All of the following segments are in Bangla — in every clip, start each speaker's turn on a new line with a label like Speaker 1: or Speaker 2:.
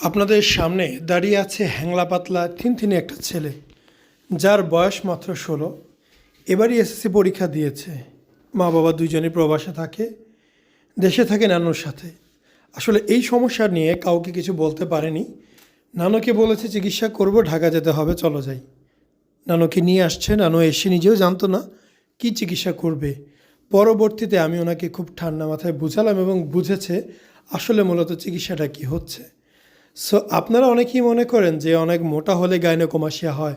Speaker 1: আপনাদের সামনে দাঁড়িয়ে আছে হ্যাংলা পাতলা থিনথিনে একটা ছেলে, যার বয়স মাত্র ষোলো। এবারই এসএসসি পরীক্ষা দিয়েছে। মা বাবা দুইজনই প্রবাসে থাকে, দেশে থাকে নানুর সাথে। আসলে এই সমস্যা নিয়ে কাউকে কিছু বলতে পারেনি। নানুকে বলেছে, চিকিৎসা করব, ঢাকা যেতে হবে, চলো যাই। নানুকে নিয়ে আসছে। নানু এসে নিজেও জানতো না কি চিকিৎসা করবে। পরবর্তীতে আমি ওনাকে খুব ঠান্ডা মাথায় বুঝালাম এবং বুঝেছে আসলে মূলত চিকিৎসাটা কি হচ্ছে। সো আপনারা অনেকেই মনে করেন যে অনেক মোটা হলে গাইনোকোমাসিয়া হয়,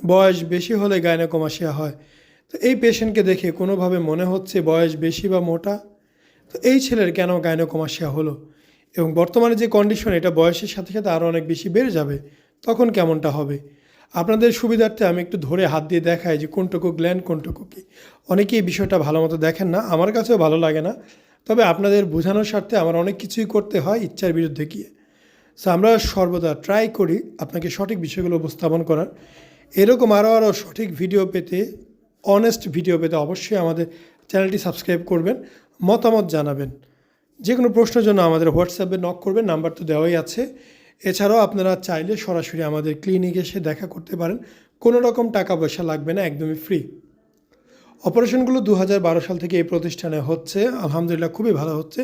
Speaker 1: বয়স বেশি হলে গাইনোকোমাসিয়া হয়। তো এই পেশেন্টকে দেখে কোনোভাবে মনে হচ্ছে বয়স বেশি বা মোটা? তো এই ছেলের কেন গাইনোকোমাসিয়া হলো? এবং বর্তমানে যে কন্ডিশন, এটা বয়সের সাথে সাথে আরও অনেক বেশি বেড়ে যাবে, তখন কেমনটা হবে? আপনাদের সুবিধার্থে আমি একটু ধরে হাত দিয়ে দেখাই যে কোনটুকু গ্ল্যান্ড, কোনটুকু কি। অনেকেই এই বিষয়টা ভালো মতো দেখেন না, আমার কাছেও ভালো লাগে না। তবে আপনাদের বোঝানোর স্বার্থে আমার অনেক কিছুই করতে হয় ইচ্ছার বিরুদ্ধে গিয়ে। সো আমরা সর্বদা ট্রাই করি আপনাকে সঠিক বিষয়গুলো উপস্থাপন করার। এরকম আরও আরও সঠিক ভিডিও পেতে অনেস্ট ভিডিও পেতে অবশ্যই আমাদের চ্যানেলটি সাবস্ক্রাইব করবেন, মতামত জানাবেন। যে কোনো প্রশ্নের জন্য আমাদের হোয়াটসঅ্যাপে নক করবেন নাম্বার তো দেওয়াই আছে। এছাড়াও আপনারা চাইলে সরাসরি আমাদের ক্লিনিকে এসে দেখা করতে পারেন। কোনো রকম টাকা পয়সা লাগবে না, একদমই ফ্রি অপারেশনগুলো দু হাজার বারো সাল থেকে এই প্রতিষ্ঠানে হচ্ছে, আলহামদুলিল্লাহ খুবই ভালো হচ্ছে।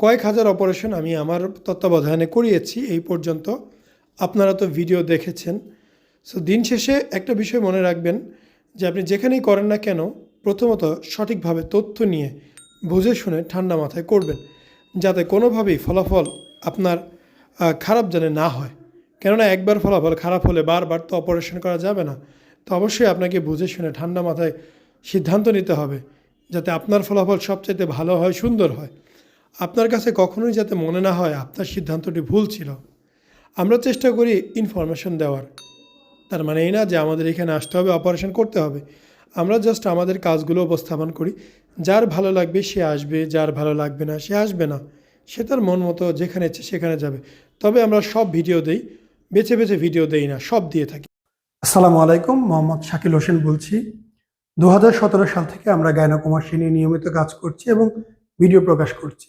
Speaker 1: কয়েক হাজার অপারেশন আমি আমার তত্ত্বাবধানে করিয়েছি, এই পর্যন্ত আপনারা তো ভিডিও দেখেছেন। সো দিন শেষে একটা বিষয় মনে রাখবেন যে আপনি যেখানেই করেন না কেন, প্রথমত সঠিকভাবে তথ্য নিয়ে বুঝে শুনে ঠান্ডা মাথায় করবেন, যাতে কোনোভাবেই ফলাফল আপনার খারাপ জানে না হয়। কেননা একবার ফলাফল খারাপ হলে বারবার তো অপারেশন করা যাবে না। তো অবশ্যই আপনাকে বুঝে শুনে ঠান্ডা মাথায় সিদ্ধান্ত নিতে হবে, যাতে আপনার ফলাফল সবচাইতে ভালো হয়, সুন্দর হয়। আপনার কাছে কখনোই যাতে মনে না হয় আপনার সিদ্ধান্তটি ভুল ছিল, আমরা চেষ্টা করি ইনফরমেশন দেওয়ার। তার মানে এই না যে আমাদের এখানে আসতে হবে অপারেশন করতে হবে। আমরা জাস্ট আমাদের কাজগুলো উপস্থাপন করি। যার ভালো লাগবে সে আসবে, যার ভালো লাগবে না সে আসবে না। সে তার মন মতো যেখানে ইচ্ছে সেখানে যাবে। তবে আমরা সব ভিডিও দেই, বেছে বেছে ভিডিও দেই না, সব দিয়ে থাকি। আসসালামু আলাইকুম, মোহাম্মদ শাকিল হোসেন বলছি। দু হাজার সতেরো সাল থেকে আমরা গায়নাকুমাসী নিয়ে নিয়মিত কাজ করছি এবং ভিডিও প্রকাশ করছি।